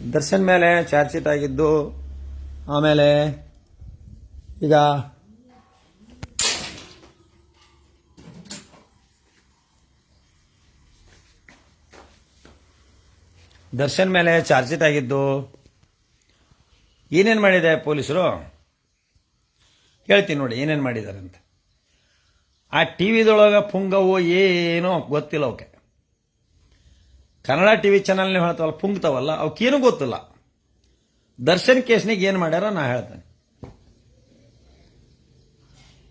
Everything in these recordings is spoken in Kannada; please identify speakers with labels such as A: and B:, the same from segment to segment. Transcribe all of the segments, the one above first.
A: ದರ್ಶನ್ ಮೇಲೆ ಚಾರ್ಜ್ ಶೀಟ್ ಆಗಿದ್ದು, ಆಮೇಲೆ ಈಗ ದರ್ಶನ್ ಮೇಲೆ ಚಾರ್ಜ್ ಶೀಟ್ ಆಗಿದ್ದು, ಏನೇನು ಮಾಡಿದೆ ಪೊಲೀಸರು? ಹೇಳ್ತೀನಿ ನೋಡಿ, ಏನೇನು ಮಾಡಿದ್ದಾರೆ ಅಂತ ಆ ಟಿ ವಿದೊಳಗೆ ಪುಂಗವು ಏನೋ ಗೊತ್ತಿಲ್ಲ ಅವಕ್ಕೆ ಕನ್ನಡ ಟಿ ವಿ ಚಾನಲ್ನ ಹೇಳ್ತಾವಲ್ಲ, ಪುಂಗ್ತಾವಲ್ಲ, ಅವಕ್ಕೇನು ಗೊತ್ತಿಲ್ಲ. ದರ್ಶನ್ ಕೇಸ್ನಿಗೆ ಏನು ಮಾಡ್ಯಾರ, ನಾ ಹೇಳ್ತೇನೆ.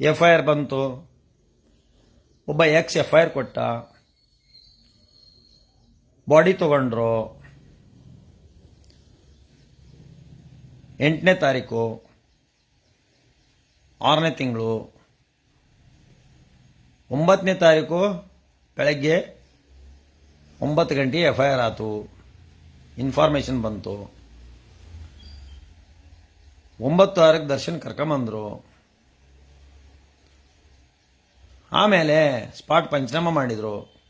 A: ಎಫ್ ಐ ಆರ್ ಬಂತು, ಒಬ್ಬ ಎಕ್ಸ್ ಎಫ್ ಐ ಆರ್ ಕೊಟ್ಟ, ಬಾಡಿ ತಗೊಂಡ್ರು, ಎಂಟನೇ ತಾರೀಕು, ಆರನೇ ತಿಂಗಳು ಒಂಬತ್ತನೇ ತಾರೀಕು, ಬೆಳಗ್ಗೆ ಒಂಬತ್ತು ಗಂಟೆ ಎಫ್ ಐ ಆರ್ ಆಯಿತು ಇನ್ಫಾರ್ಮೇಷನ್ ಬಂತು. ಒಂಬತ್ತು ಆರಕ್ಕೆ ದರ್ಶನ್ ಕರ್ಕೊಂಬಂದರು. ಆಮೇಲೆ ಸ್ಪಾಟ್ ಪಂಚನಾಮ ಮಾಡಿದರು.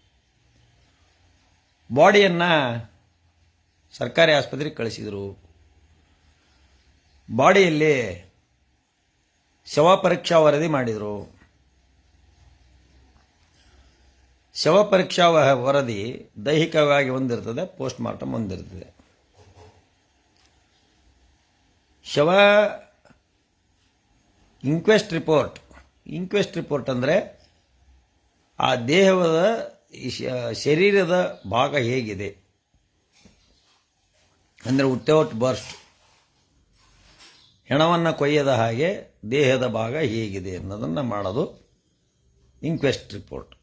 A: ಬಾಡಿಯನ್ನು ಸರ್ಕಾರಿ ಆಸ್ಪತ್ರೆಗೆ ಕಳಿಸಿದರು. ಬಾಡಿಯಲ್ಲಿ ಶವ ಪರೀಕ್ಷಾ ವರದಿ ಮಾಡಿದರು. ಶವ ಪರೀಕ್ಷಾ ವರದಿ ದೈಹಿಕವಾಗಿ ಒಂದಿರ್ತದೆ ಪೋಸ್ಟ್ ಮಾರ್ಟಮ್ ಒಂದಿರ್ತದೆ. ಶವ ಇಂಕ್ವೆಸ್ಟ್ ರಿಪೋರ್ಟ್ ಇಂಕ್ವೆಸ್ಟ್ ರಿಪೋರ್ಟ್ ಅಂದರೆ ಆ ದೇಹದ ಶರೀರದ ಭಾಗ ಹೇಗಿದೆ. ಅಂದರೆ ಹುಟ್ಟೆಔಟ್ ಬರ್ಸ್ಟ್ ಹೆಣವನ್ನು ಕೊಯ್ಯದ ಹಾಗೆ ದೇಹದ ಭಾಗ ಹೇಗಿದೆ ಅನ್ನೋದನ್ನು ಮಾಡೋದು ಇಂಕ್ವೆಸ್ಟ್ ರಿಪೋರ್ಟ್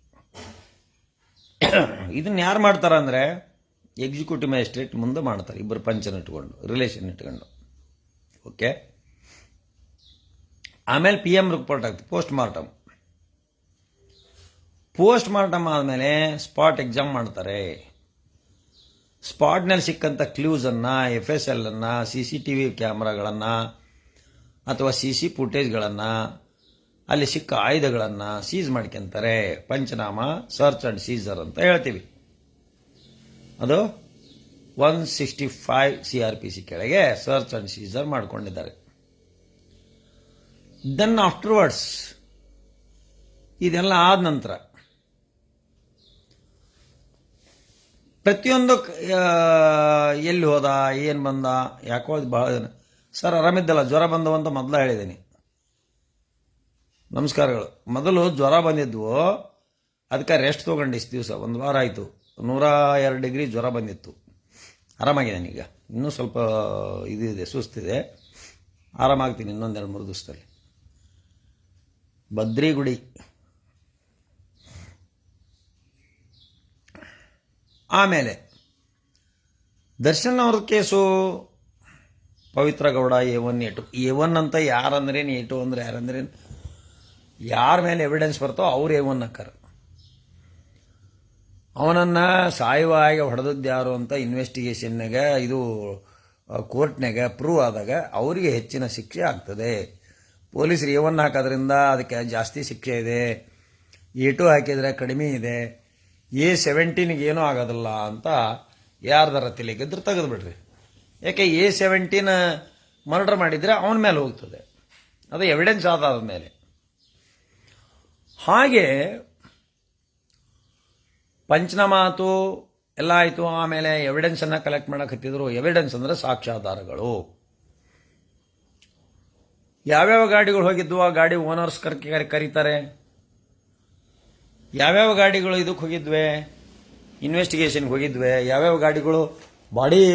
A: ಇದನ್ನ ಯಾರು ಮಾಡ್ತಾರೆ ಅಂದರೆ ಎಕ್ಸಿಕ್ಯೂಟಿವ್ ಮ್ಯಾಜಿಸ್ಟ್ರೇಟ್ ಮುಂದೆ ಮಾಡ್ತಾರೆ ಇಬ್ಬರು ಪಂಚನ ಇಟ್ಕೊಂಡು ರಿಲೇಷನ್ ಇಟ್ಕೊಂಡು. ಓಕೆ ಆಮೇಲೆ ಪಿ ಎಂ ರಿಪೋರ್ಟ್ ಆಗ್ತದೆ ಪೋಸ್ಟ್ ಮಾರ್ಟಮ್ ಪೋಸ್ಟ್ ಮಾರ್ಟಮ್ ಆದಮೇಲೆ ಸ್ಪಾಟ್ ಎಕ್ಸಾಮ್ ಮಾಡ್ತಾರೆ ಸ್ಪಾಟ್ನಲ್ಲಿ ಸಿಕ್ಕಂಥ ಕ್ಲೂಸನ್ನು ಎಫ್ ಎಸ್ ಎಲ್ಲನ್ನು ಸಿ ಸಿ ಟಿ ವಿ ಕ್ಯಾಮ್ರಾಗಳನ್ನು, ಅಥವಾ ಸಿ ಸಿ ಫುಟೇಜ್ಗಳನ್ನು ಅಲ್ಲಿ ಸಿಕ್ಕ ಆಯುಧಗಳನ್ನು ಸೀಸ್ ಮಾಡ್ಕೊಂತಾರೆ ಪಂಚನಾಮ ಸರ್ಚ್ ಅಂಡ್ ಸೀಸರ್ ಅಂತ ಹೇಳ್ತೀವಿ. ಅದು one sixty five C R P C ಕೆಳಗೆ ಸರ್ಚ್ ಅಂಡ್ ಸೀಸರ್ ಮಾಡ್ಕೊಂಡಿದ್ದಾರೆ. ದೆನ್ ಆಫ್ಟರ್ವರ್ಡ್ಸ್ ಇದೆಲ್ಲ ಆದ ನಂತರ, ಪ್ರತಿಯೊಂದು ಎಲ್ಲಿ ಹೋದ, ಏನು ಬಂದ, ಯಾಕೋ ಜನ ಸರ್, ಆರಾಮಿದ್ದಲ್ಲ, ಜ್ವರ ಬಂದವಂತ ಮೊದಲ ಹೇಳಿದ್ದೀನಿ ನಮಸ್ಕಾರಗಳು. ಮೊದಲು ಜ್ವರ ಬಂದಿದ್ವು. ಅದಕ್ಕೆ ರೆಸ್ಟ್ ತೊಗೊಂಡು ಇಷ್ಟು ದಿವಸ, ಒಂದು ವಾರ ಆಯಿತು. ನೂರ ಎರಡು ಡಿಗ್ರಿ ಜ್ವರ ಬಂದಿತ್ತು. ಆರಾಮಾಗಿದ್ದೇನೆ ಈಗ. ಇನ್ನೂ ಸ್ವಲ್ಪ ಇದು ಇದೆ ಸುಸ್ತಿದೆ. ಆರಾಮಾಗ್ತೀನಿ ಇನ್ನೊಂದೆರಡು ಮೂರು ದಿವಸದಲ್ಲಿ. ಬದ್ರಿಗುಡಿ. ಆಮೇಲೆ, ದರ್ಶನ್ ಅವ್ರ case, Pavithra Gowda A one A two. A one ಅಂತ ಯಾರಂದ್ರೇನು, ಎ ಟು ಅಂದ್ರೆ ಯಾರಂದ್ರೇನು? ಯಾರ ಮೇಲೆ ಎವಿಡೆನ್ಸ್ ಬರ್ತೋ ಅವ್ರು ಒನ್ ಅಕ್ಕಾರ ಅವನನ್ನು ಸಾಯುವಾಗಿ ಹೊಡೆದದ್ದು ಯಾರು ಅಂತ ಇನ್ವೆಸ್ಟಿಗೇಷನ್ನಾಗ ಇದು ಕೋರ್ಟ್ನಾಗ ಪ್ರೂವ್ ಆದಾಗ ಅವರಿಗೆ ಹೆಚ್ಚಿನ ಶಿಕ್ಷೆ ಆಗ್ತದೆ. ಪೊಲೀಸರು ಒನ್ ಹಾಕೋದ್ರಿಂದ ಅದಕ್ಕೆ ಜಾಸ್ತಿ ಶಿಕ್ಷೆ ಇದೆ. ಎ ಟು ಹಾಕಿದರೆ ಕಡಿಮೆ ಇದೆ. ಎ ಸೆವೆಂಟೀನಿಗೆ ಏನೂ ಆಗೋದಿಲ್ಲ ಅಂತ ಯಾರ್ದಾರ ತಲೆಗಿದ್ರೆ ತೆಗೆದುಬಿಡ್ರಿ ಯಾಕೆ ಎ ಸೆವೆಂಟೀನ್ ಮರ್ಡರ್ ಮಾಡಿದರೆ ಅವನ ಮೇಲೆ ಹೋಗ್ತದೆ. ಅದು ಎವಿಡೆನ್ಸ್ ಆದಾದ ಮೇಲೆ ಹಾಗೆ ಪಂಚನಾಮಾತು ಎಲ್ಲ ಆಯಿತು, ಆಮೇಲೆ ಎವಿಡೆನ್ಸನ್ನು ಕಲೆಕ್ಟ್ ಮಾಡಕತ್ತಿದ್ರು ಎವಿಡೆನ್ಸ್ ಅಂದರೆ ಸಾಕ್ಷ್ಯಾಧಾರಗಳು. ಯಾವ್ಯಾವ ಗಾಡಿಗಳು ಹೋಗಿದ್ವು, ಆ ಗಾಡಿ ಓನರ್ಸ್ ಕರ್ಕೆ ಕರ್- ಕರೀತಾರೆ? ಯಾವ್ಯಾವ ಗಾಡಿಗಳು ಇದಕ್ಕೆ ಹೋಗಿದ್ವೆ? ಇನ್ವೆಸ್ಟಿಗೇಷನ್ಗೆ ಹೋಗಿದ್ವೆ. ಯಾವ್ಯಾವ ಗಾಡಿಗಳು ಬಾಡಿ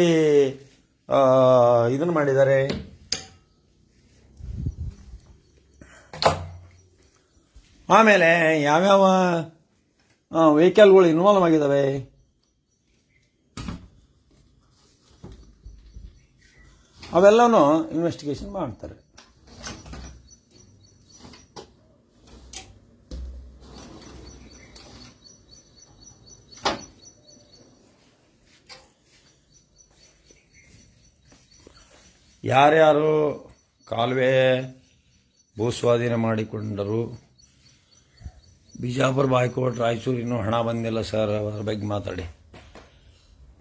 A: ಇದನ್ನು ಮಾಡಿದ್ದಾರೆ? ಆಮೇಲೆ ಯಾವ್ಯಾವ ವೆಹಿಕಲ್ಗಳು ಇನ್ವಾಲ್ವ್ ಆಗಿದ್ದಾವೆ ಅವೆಲ್ಲನೂ ಇನ್ವೆಸ್ಟಿಗೇಷನ್ ಮಾಡ್ತಾರೆ. ಯಾರ್ಯಾರು ಕಾಲುವೆ ಭೂಸ್ವಾಧೀನ ಮಾಡಿಕೊಂಡರು ಬಿಜಾಪುರ ಬಾಯ್ಕೋಟ್, ರಾಯಚೂರು ಇನ್ನೂ ಹಣ ಬಂದಿಲ್ಲ ಸರ್, ಅವರ ಬಗ್ಗೆ ಮಾತಾಡಿ.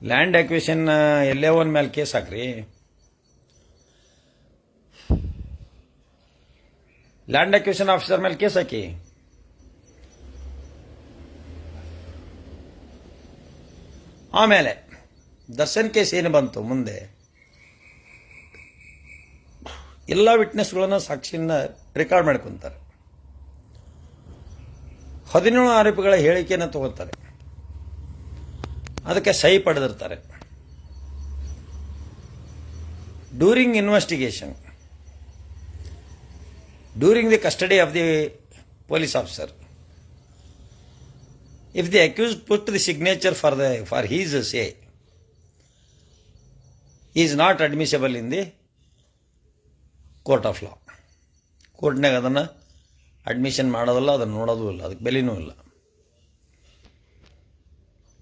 A: ಲ್ಯಾಂಡ್ ಆಕ್ವಿಷನ್ ಎಲ್ಲೇ ಒಂದು ಮೇಲೆ ಕೇಸ್ ಹಾಕ್ರಿ. ಲ್ಯಾಂಡ್ ಆಕ್ವಿಷನ್ ಆಫೀಸರ್ ಮೇಲೆ ಕೇಸ್ ಹಾಕಿ. ಆಮೇಲೆ, ದರ್ಶನ್ ಕೇಸ್ ಏನು ಬಂತು ಮುಂದೆ? ಎಲ್ಲ ವಿಟ್ನೆಸ್ಗಳನ್ನು ಸಾಕ್ಷಿಯನ್ನು ರೆಕಾರ್ಡ್ ಮಾಡ್ಕೊಂತಾರೆ. ಹದಿನೇಳು ಆರೋಪಿಗಳ ಹೇಳಿಕೆಯನ್ನು ತಗೋತಾರೆ. ಅದಕ್ಕೆ ಸಹಿ ಪಡೆದಿರ್ತಾರೆ. During investigation during the custody of the police officer if the accuse put the signature for the for his say is not admissible in the court of law ಕೋರ್ಟ್ನಾಗ ಅದನ್ನು ಅಡ್ಮಿಷನ್ ಮಾಡೋದಲ್ಲ, ಅದನ್ನು ನೋಡೋದೂ ಇಲ್ಲ, ಅದಕ್ಕೆ ಬೆಲೆನೂ ಇಲ್ಲ.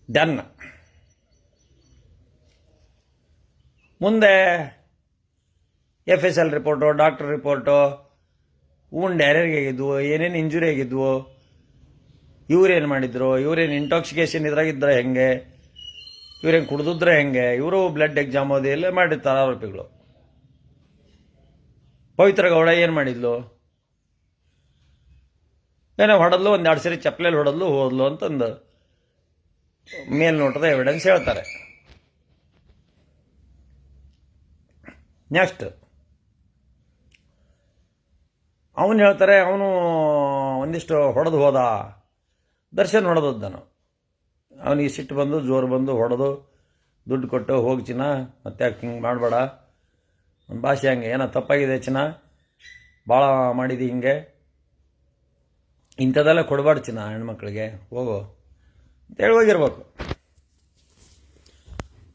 A: ಡನ್ ಮುಂದೆ F S L report doctor report ಉಂಡ್ ಯಾರ್ಯಾರಿಗೆ ಆಗಿದ್ವು ಏನೇನು ಇಂಜುರಿ ಆಗಿದ್ವು ಇವ್ರೇನು ಮಾಡಿದ್ರು ಇವ್ರೇನು ಇಂಟಾಕ್ಸಿಕೇಶನ್ ಇದ್ರಾಗಿದ್ರೆ ಹೆಂಗೆ ಇವ್ರೇನು ಕುಡ್ದಿದ್ರೆ ಹೆಂಗೆ, ಇವರು ಬ್ಲಡ್ ಎಕ್ಸಾಮ್ ಅದೆಲ್ಲ ಮಾಡಿರ್ತಾರೆ ಆರೋಪಿಗಳು. ಪವಿತ್ರ ಗೌಡ ಏನು ಮಾಡಿದ್ಲು? ಏನೋ ಹೊಡೆದ್ಲು, ಒಂದು ಎರಡು ಸರಿ ಚಪ್ಪಲೆಯಲ್ಲಿ ಹೊಡೆದ್ಲು, ಹೋದ್ಲು ಅಂತಂದು. ಮೇಲ್ನೋಟದ ಎವಿಡೆನ್ಸ್ ಹೇಳ್ತಾರೆ. ನೆಕ್ಸ್ಟ್ ಅವನು ಹೇಳ್ತಾರೆ, ಅವನು ಒಂದಿಷ್ಟು ಹೊಡೆದು ಹೋದ. ದರ್ಶನ್ ಹೊಡೆದದ್ದನು. ಅವನಿಗೆ ಸಿಟ್ಟು ಬಂದು, ಜೋರು ಬಂದು, ಹೊಡೆದು, ದುಡ್ಡು ಕೊಟ್ಟು, ಹೋಗಿ ಚಿನ್ನ, ಮತ್ತೆ ಯಾಕೆ ಹಿಂಗೆ ಮಾಡಬೇಡ? ಭಾಷೆ ಹಂಗೆ. ಏನೋ ತಪ್ಪಾಗಿದೆ ಚಿನ್ನ? ಭಾಳ ಮಾಡಿದಿ ಹಿಂಗೆ? ಇಂಥದ್ದೆಲ್ಲ ಕೊಡಬಾರ್ದು ಚಿನ್ನ ಹೆಣ್ಮಕ್ಳಿಗೆ. ಹೋಗು. ಅಂತೇಳಿ ಹೋಗಿರ್ಬೇಕು.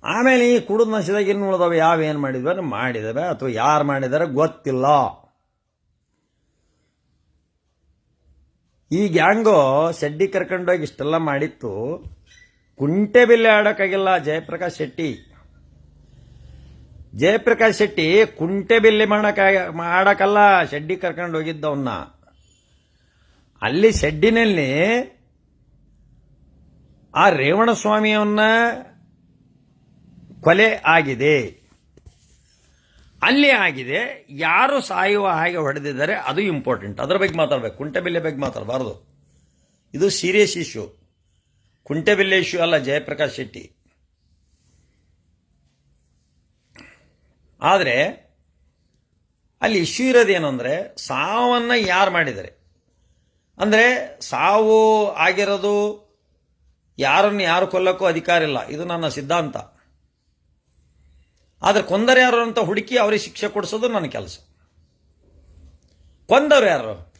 A: ಆಮೇಲೆ ಈ ಕುಡಿದ ನಶದಾಗ ಇನ್ನು ಉಳಿದವೆ ಯಾವ ಏನು ಮಾಡಿದ್ವಿ ಮಾಡಿದವೆ. ಅಥವಾ ಯಾರು ಮಾಡಿದಾರೆ ಗೊತ್ತಿಲ್ಲ. ಈ ಗ್ಯಾಂಗು ಶೆಡ್ಡಿ ಕರ್ಕೊಂಡೋಗಿ ಇಷ್ಟೆಲ್ಲ ಮಾಡಿತ್ತು. ಕುಂಟೆ ಬಿಲ್ಲೆ ಆಡೋಕ್ಕಾಗಿಲ್ಲ ಜಯಪ್ರಕಾಶ್ ಶೆಟ್ಟಿ. ಜಯಪ್ರಕಾಶ್ ಶೆಟ್ಟಿ ಕುಂಟೆ ಬಿಲ್ಲೆ ಮಾಡೋಕ್ಕಾಗ ಆಡೋಕ್ಕಲ್ಲ ಶೆಡ್ಡಿ ಕರ್ಕೊಂಡು ಹೋಗಿದ್ದವನ್ನ ಅಲ್ಲಿ ಶೆಡ್ಡಿನಲ್ಲಿ ಆ ರೇವಣಸ್ವಾಮಿಯವನ್ನ ಕೊಲೆ ಆಗಿದೆ. ಅಲ್ಲಿ ಆಗಿದೆ. ಯಾರು ಸಾಯುವ ಹಾಗೆ ಹೊಡೆದಿದ್ದಾರೆ, ಅದು ಇಂಪಾರ್ಟೆಂಟ್ ಅದರ ಬಗ್ಗೆ ಮಾತಾಡಬೇಕು. ಕುಂಟೆಬಿಲ್ಲೆ ಬಗ್ಗೆ ಮಾತಾಡಬಾರ್ದು. ಇದು ಸೀರಿಯಸ್ ಇಶ್ಯೂ ಕುಂಟೆಬಿಲ್ಲೆ ಇಶ್ಯೂ ಅಲ್ಲ, ಜಯಪ್ರಕಾಶ್ ಶೆಟ್ಟಿ. ಆದರೆ, ಅಲ್ಲಿ ಇಶ್ಯೂ ಇರೋದೇನು ಅಂದರೆ ಸಾವನ್ನು ಯಾರು ಮಾಡಿದ್ದಾರೆ? ಅಂದರೆ ಸಾವು ಆಗಿರೋದು ಯಾರನ್ನು ಯಾರು ಕೊಲ್ಲಕ್ಕೂ ಅಧಿಕಾರ ಇಲ್ಲ. ಇದು ನನ್ನ ಸಿದ್ಧಾಂತ. ಆದರೆ ಕೊಂದರೆ ಯಾರು ಅಂತ ಹುಡುಕಿ ಅವರಿಗೆ ಶಿಕ್ಷೆ ಕೊಡಿಸೋದು ನನ್ನ ಕೆಲಸ. ಕೊಂದವರು ಯಾರು?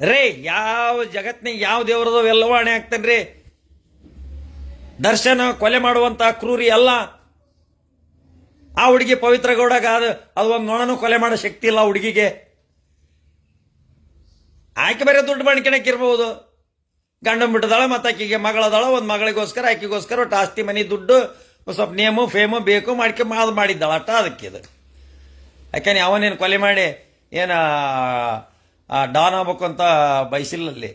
A: ರೇ, ಯಾವ ಜಗತ್ತಿನ ಯಾವ ದೇವರದು ಎಲ್ಲವಾಣೆ ಆಗ್ತಾನೆ ರೀ ದರ್ಶನ, ಕೊಲೆ ಮಾಡುವಂತ ಕ್ರೂರಿ ಅಲ್ಲ. ಆ ಹುಡುಗಿ ಪವಿತ್ರ ಗೌಡಗ ಅದು ಅದು ಒಂದು ನೊಣನು ಕೊಲೆ ಮಾಡೋ ಶಕ್ತಿ ಇಲ್ಲ ಹುಡುಗಿಗೆ. ಆಕೆ ಬೇರೆ ದುಡ್ಡು ಮಾಡ್ಕೊಳಕ್ ಇರ್ಬೋದು. ಗಂಡನ್ ಬಿಟ್ಟದಾಳ, ಮತ್ತೆ ಆಕೆಗೆ ಮಗಳದಾಳ ಒಂದು ಮಗಳಿಗೋಸ್ಕರ, ಆಕೆಗೋಸ್ಕರ ಒಟ್ಟು ಆಸ್ತಿ, ಮನೆ, ದುಡ್ಡು ಸ್ವಲ್ಪ ನೇಮು, ಫೇಮು, ಬೇಕು ಮಾಡ್ಕೆ ಅದು ಮಾಡಿದ್ದಾಳ ಅಟ್ಟ ಅದಕ್ಕೆ ಇದು. ಯಾಕೆ ಅವನೇನು ಕೊಲೆ ಮಾಡಿ ಏನು ಡಾನ್ ಆಗ್ಬೇಕು ಅಂತ ಬಯಸಿಲ್ಲಲ್ಲಿ.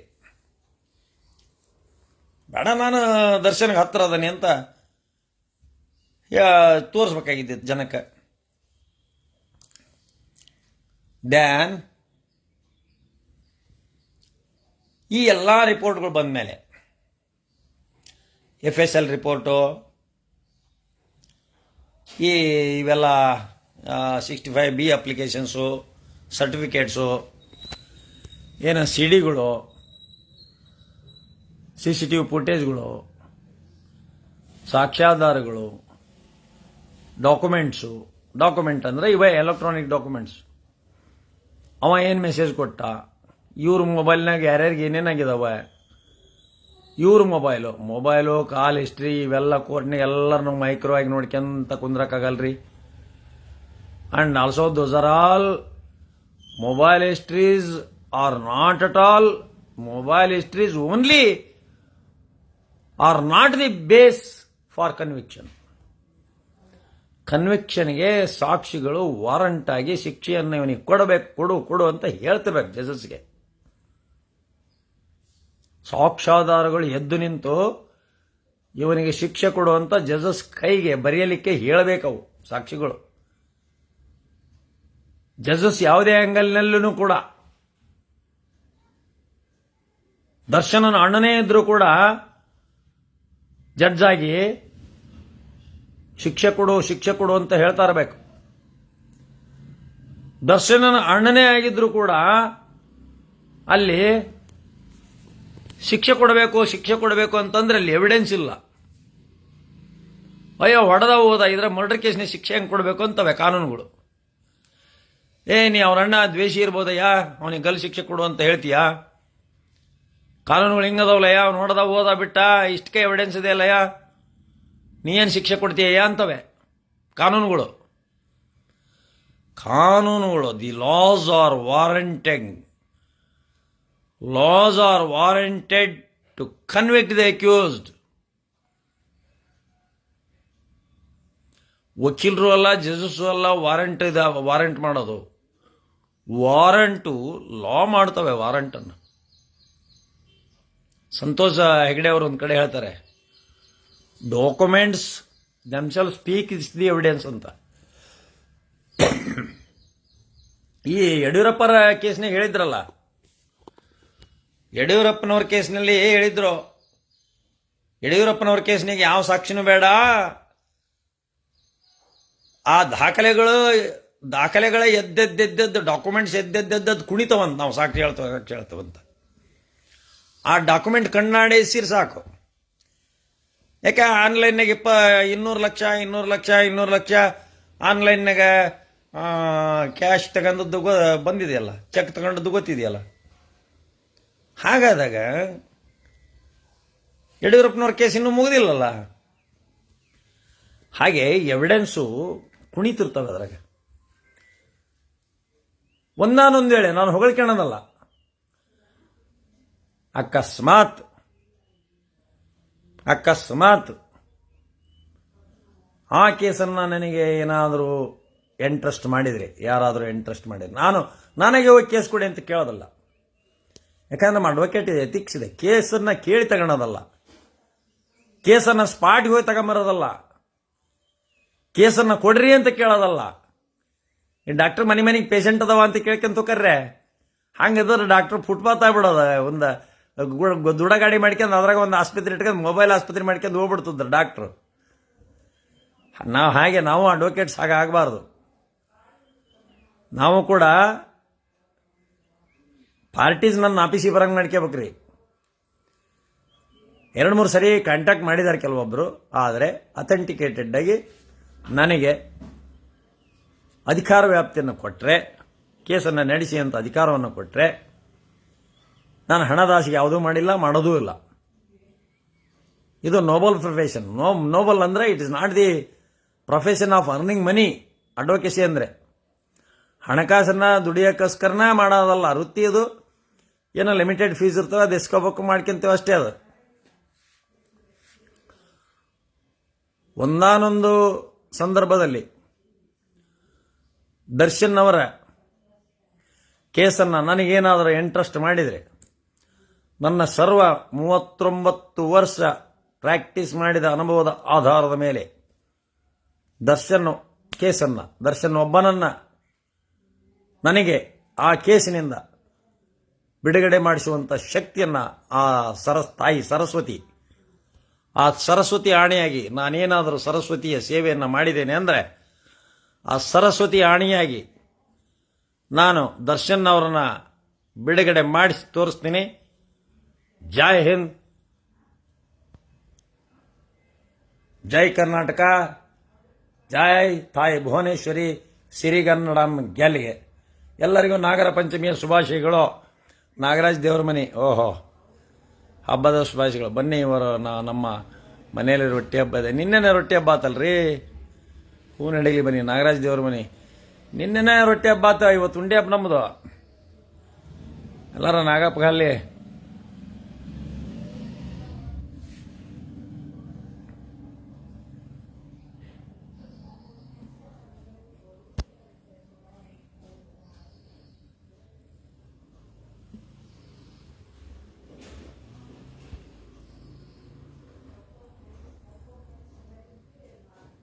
A: ಬೇಡ ನಾನು ದರ್ಶನಕ್ಕೆ ಹತ್ತಿರ ಅದನಿ ಅಂತ ತೋರಿಸ್ಬೇಕಾಗಿದ್ದಿತ್ತು ಜನಕ್ಕೆ. ಡ್ಯಾನ್ ಈ ಎಲ್ಲ ರಿಪೋರ್ಟ್ಗಳು ಬಂದ ಮೇಲೆ ಎಫ್ ಎಸ್ ಎಲ್ ರಿಪೋರ್ಟು, ಈ ಇವೆಲ್ಲ sixty five B applications certificates ಏನು ಸಿ ಡಿಗಳು ಸಿ ಸಿ ಟಿ ವಿ ಫುಟೇಜ್ಗಳು ಸಾಕ್ಷ್ಯಾಧಾರಗಳು ಡಾಕ್ಯುಮೆಂಟ್ಸು ಡಾಕ್ಯುಮೆಂಟ್ ಅಂದರೆ ಇವೇ ಎಲೆಕ್ಟ್ರಾನಿಕ್ ಡಾಕ್ಯುಮೆಂಟ್ಸ್ ಅವ ಏನು ಮೆಸೇಜ್ ಕೊಟ್ಟ? ಇವ್ರ ಮೊಬೈಲ್ನಾಗ ಯಾರ್ಯಾರಿಗೆ ಏನೇನಾಗಿದಾವ ಇವ್ರ ಮೊಬೈಲು ಮೊಬೈಲು ಕಾಲ್ ಹಿಸ್ಟ್ರಿ ಇವೆಲ್ಲ ಕೋರ್ಟ್ನಾಗ ಎಲ್ಲರನ್ನು ಮೈಕ್ರೋ ಆಗಿ ನೋಡ್ಕೊಂತ ಕುಂದ್ರಕ್ಕಾಗಲ್ರಿ. And also those are all mobile histories are not at all mobile histories only are not the base for conviction ಕನ್ವಿಕ್ಷನ್ಗೆ ಸಾಕ್ಷಿಗಳು ವಾರಂಟ್ ಆಗಿ ಶಿಕ್ಷೆಯನ್ನು ಇವನಿಗೆ ಕೊಡಬೇಕು, ಕೊಡು ಕೊಡು ಅಂತ ಹೇಳ್ತಿರ್ಬೇಕು ಜಜಸ್ಗೆ ಸಾಕ್ಷ್ಯಾಧಾರಗಳು ಎದ್ದು ನಿಂತು ಇವನಿಗೆ ಶಿಕ್ಷೆ ಕೊಡುವಂಥ ಜಜಸ್ ಕೈಗೆ ಬರೆಯಲಿಕ್ಕೆ ಹೇಳಬೇಕವು ಸಾಕ್ಷಿಗಳು. ಜಜಸ್ ಯಾವುದೇ ಆಂಗಲ್ನಲ್ಲೂ ಕೂಡ, ದರ್ಶನನ ಅಣ್ಣನೇ ಇದ್ರೂ ಕೂಡ ಜಡ್ಜ್ ಆಗಿ ಶಿಕ್ಷೆ ಕೊಡು ಶಿಕ್ಷೆ ಕೊಡು ಅಂತ ಹೇಳ್ತಾ ಇರಬೇಕು. ದರ್ಶನನ ಅಣ್ಣನೇ ಆಗಿದ್ರು ಕೂಡ ಅಲ್ಲಿ ಶಿಕ್ಷೆ ಕೊಡಬೇಕು ಶಿಕ್ಷೆ ಕೊಡಬೇಕು ಅಂತಂದ್ರೆ ಅಲ್ಲಿ ಎವಿಡೆನ್ಸ್ ಇಲ್ಲ. ಅಯ್ಯೋ, ಹೊಡೆದ ಹೋದ, ಇದ್ರೆ ಮರ್ಡರ್ ಕೇಸ್ನ ಶಿಕ್ಷೆ ಹೆಂಗೆ ಕೊಡಬೇಕು ಅಂತವೆ ಕಾನೂನುಗಳು. ಏ, ನೀ ಅವರಣ್ಣ ದ್ವೇಷಿ ಇರ್ಬೋದಯ್ಯ, ಅವನಿಗೆ ಗಲ್ ಶಿಕ್ಷೆ ಕೊಡು ಅಂತ ಹೇಳ್ತೀಯಾ? ಕಾನೂನುಗಳು ಹಿಂಗದವಲ್ಲಯ್ಯ, ಅವ್ನು ಹೊಡೆದ ಹೋದ ಬಿಟ್ಟ, ಇಷ್ಟಕ್ಕೆ ಎವಿಡೆನ್ಸ್ ಇದೆ ಅಲ್ಲಯ್ಯ. ನೀ ಏನು ಶಿಕ್ಷೆ ಕೊಡ್ತೀಯಯ್ಯ ಅಂತವೆ ಕಾನೂನುಗಳು. ಕಾನೂನುಗಳು the laws are warranted laws are warranted to convict the accused. ವಕೀಲರು ಅಲ್ಲ ಜಜಸ್ಸು ಅಲ್ಲ ವಾರಂಟ್ ಇದ ವಾರಂಟ್ ಮಾಡೋದು. ವಾರಂಟು ಲಾ ಮಾಡ್ತವೆ ವಾರಂಟನ್ನು ಸಂತೋಷ ಹೆಗಡೆ ಅವರು ಒಂದು ಕಡೆ ಹೇಳ್ತಾರೆ documents themselves speak is the evidence ಅಂತ. ಈ ಯಡಿಯೂರಪ್ಪರ ಕೇಸ್ನಾಗ ಹೇಳಿದ್ರಲ್ಲ ಯಡಿಯೂರಪ್ಪನವ್ರ ಕೇಸ್ನಲ್ಲಿ ಹೇಳಿದ್ರು? ಯಡಿಯೂರಪ್ಪನವ್ರ ಕೇಸ್ನಿಗೆ ಯಾವ ಸಾಕ್ಷಿನೂ ಬೇಡ. ಆ ದಾಖಲೆಗಳು, ದಾಖಲೆಗಳ ಎದ್ದೆದ್ದೆದ್ದದ್ದು ಡಾಕ್ಯುಮೆಂಟ್ಸ್ ಎದ್ದೆದ್ದದ್ದು ಕುಣಿತವಂತ, ನಾವು ಸಾಕ್ಷಿ ಹೇಳ್ತೇವೆ, ಸಾಕ್ಷಿ ಹೇಳ್ತೇವಂತ ಆ ಡಾಕ್ಯುಮೆಂಟ್ ಕಣ್ಣಾಡಿಸಿರ್ ಸಾಕು. ಯಾಕೆ ಆನ್ಲೈನ್ನಾಗ ಇಪ್ಪ, ಇನ್ನೂರು ಲಕ್ಷ ಇನ್ನೂರು ಲಕ್ಷ ಇನ್ನೂರು ಲಕ್ಷ, ಆನ್ಲೈನ್ನಾಗ ಕ್ಯಾಶ್ ತಗೊಂಡದ್ದು ಗೊ, ಬಂದಿದೆಯಲ್ಲ? ಚೆಕ್ ತಗೊಂಡದ್ದು ಗೊತ್ತಿದೆಯಲ್ಲ? ಹಾಗಾದಾಗ ಯಡಿಯೂರಪ್ಪನವ್ರ ಕೇಸ್ ಇನ್ನೂ ಮುಗಿದಿಲ್ಲಲ್ಲ? ಹಾಗೆ ಎವಿಡೆನ್ಸು ಕುಣಿತಿರ್ತವೆ ಅದ್ರಾಗ. ಒಂದಾನೊಂದು ಹೇಳಿ, ನಾನು ಹೊಗಳ್ಕೊಳ್ಳೋದಲ್ಲ ಅಕಸ್ಮಾತ್ ಅಕಸ್ಮಾತ್ ಆ ಕೇಸನ್ನು ನನಗೆ ಏನಾದರೂ ಎಂಟ್ರೆಸ್ಟ್ ಮಾಡಿದರೆ, ಯಾರಾದರೂ ಎಂಟ್ರೆಸ್ಟ್ ಮಾಡಿದ್ರೆ. ನಾನು, ನನಗೆ ಹೋಗಿ ಕೇಸ್ ಕೊಡಿ ಅಂತ ಕೇಳೋದಲ್ಲ. ಯಾಕಂದ್ರೆ ನಮ್ಮ ಅಡ್ವೊಕೇಟ್ ಇದೆ ಎಥಿಕ್ಸ್ ಇದೆ. ಕೇಸನ್ನ ಕೇಳಿ ತಗೊಳೋದಲ್ಲ. ಕೇಸನ್ನ ಸ್ಪಾಟ್ಗೆ ಹೋಗಿ ತಗೊಂಬರೋದಲ್ಲ. ಕೇಸನ್ನ ಕೊಡ್ರಿ ಅಂತ ಕೇಳೋದಲ್ಲ. ಈ ಡಾಕ್ಟರ್ ಮನೆ ಮನೆಗೆ ಪೇಷಂಟ್ ಅದಾವ ಅಂತ ಕೇಳ್ಕೊಂತ ಕರ್ರೆ ಹಂಗಿದ್ರೆ ಡಾಕ್ಟರ್ ಫುಟ್ಪಾತ್ ಆಗ್ಬಿಡೋದ. ಒಂದು ದುಡ ಗಾಡಿ ಮಾಡ್ಕೊಂಡು ಅದ್ರಾಗ ಒಂದು ಆಸ್ಪತ್ರೆ ಇಟ್ಕೊಂಡು ಮೊಬೈಲ್ ಆಸ್ಪತ್ರೆ ಮಾಡ್ಕೊಂಡು ಹೋಗ್ಬಿಡ್ತಿದ್ರು ಡಾಕ್ಟ್ರು ನಾವು ಹಾಗೆ, ನಾವು ಅಡ್ವೊಕೇಟ್ಸ್ ಹಾಗೆ ಆಗಬಾರ್ದು. ನಾವು ಕೂಡ ಪಾರ್ಟೀಸ್ ನನ್ನ ಆಫೀಸಿಗೆ ಬರಂಗೆ ನಡ್ಕೋಬೇಕ್ರಿ ಎರಡು ಮೂರು ಸರಿ ಕಾಂಟ್ಯಾಕ್ಟ್ ಮಾಡಿದ್ದಾರೆ ಕೆಲವೊಬ್ಬರು ಆದರೆ ಅಥೆಂಟಿಕೇಟೆಡ್ಡಾಗಿ ನನಗೆ ಅಧಿಕಾರ ವ್ಯಾಪ್ತಿಯನ್ನು ಕೊಟ್ಟರೆ ಕೇಸನ್ನು ನಡೆಸಿ ಅಂತ ಅಧಿಕಾರವನ್ನು ಕೊಟ್ಟರೆ ನಾನು ಹಣದಾಸಿಗೆ ಯಾವುದೂ ಮಾಡಿಲ್ಲ, ಮಾಡೋದೂ ಇಲ್ಲ. ಇದು ನೋಬಲ್ ಪ್ರೊಫೆಷನ್ ನೋ ನೋಬಲ್ ಅಂದರೆ it is not the profession of earning money advocacy ಅಂದರೆ. ಹಣಕಾಸನ್ನ ದುಡಿಯೋಕ್ಕೋಸ್ಕರನೇ ಮಾಡೋದಲ್ಲ, ವೃತ್ತಿ ಅದು. ಏನೋ ಲಿಮಿಟೆಡ್ ಫೀಸ್ ಇರ್ತದೆ ಅದು ಎಸ್ಕೋಬೇಕು ಮಾಡ್ಕೊಂತೀವಿ ಅಷ್ಟೇ ಅದು. ಒಂದಾನೊಂದು ಸಂದರ್ಭದಲ್ಲಿ ದರ್ಶನ್ ಅವರ ಕೇಸನ್ನು ನನಗೇನಾದರೂ ಇಂಟ್ರೆಸ್ಟ್ ಮಾಡಿದರೆ, ನನ್ನ ಸರ್ವ ಮೂವತ್ತೊಂಬತ್ತು ವರ್ಷ ಪ್ರಾಕ್ಟೀಸ್ ಮಾಡಿದ ಅನುಭವದ ಆಧಾರದ ಮೇಲೆ ದರ್ಶನ್ ಕೇಸನ್ನು, ದರ್ಶನ್ ಒಬ್ಬನನ್ನು ನನಗೆ ಆ ಕೇಸಿನಿಂದ ಬಿಡುಗಡೆ ಮಾಡಿಸುವಂಥ ಶಕ್ತಿಯನ್ನು ಆ ಸರಸ್ ತಾಯಿ ಸರಸ್ವತಿ, ಆ ಸರಸ್ವತಿ ಆಣೆಯಾಗಿ ನಾನೇನಾದರೂ ಸರಸ್ವತಿಯ ಸೇವೆಯನ್ನು ಮಾಡಿದ್ದೇನೆ ಅಂದರೆ ಆ ಸರಸ್ವತಿ ಆಣೆಯಾಗಿ ನಾನು ದರ್ಶನ್ ಅವರನ್ನ ಬಿಡುಗಡೆ ಮಾಡಿಸಿ ತೋರಿಸ್ತೀನಿ. ಜೈ ಹಿಂದ್. ಜೈ ಕರ್ನಾಟಕ. ಜೈ ತಾಯಿ ಭುವನೇಶ್ವರಿ, ಸಿರಿಗನ್ನಡಂ ಗ್ಯಾಲಿಗೆ ಎಲ್ಲರಿಗೂ ನಾಗರ ಪಂಚಮಿಯ ಶುಭಾಶಯಗಳು. ನಾಗರಾಜ್ ದೇವ್ರ ಮನೆ. ಓಹೋ. ಹಬ್ಬದ ಶುಭಾಶಯಗಳು. ಬನ್ನಿ ಇವರು ನಮ್ಮ ಮನೆಯಲ್ಲಿ ರೊಟ್ಟಿ ಹಬ್ಬ ಇದೆ. ನಿನ್ನೆನೇ ರೊಟ್ಟಿ ಹಬ್ಬ ಆತಲ್ರಿ? ಹೂ ನಡೀಲಿ ಬನ್ನಿ. ನಾಗರಾಜ್ ದೇವ್ರ ಮನೆ. ನಿನ್ನೆನೇ ರೊಟ್ಟಿ ಹಬ್ಬ ಆತ, ಇವತ್ತು ಉಂಡೆ ಹಬ್ಬ ನಮ್ಮದು ಎಲ್ಲರ ನಾಗಪ್ಪ ಅಲ್ಲಿ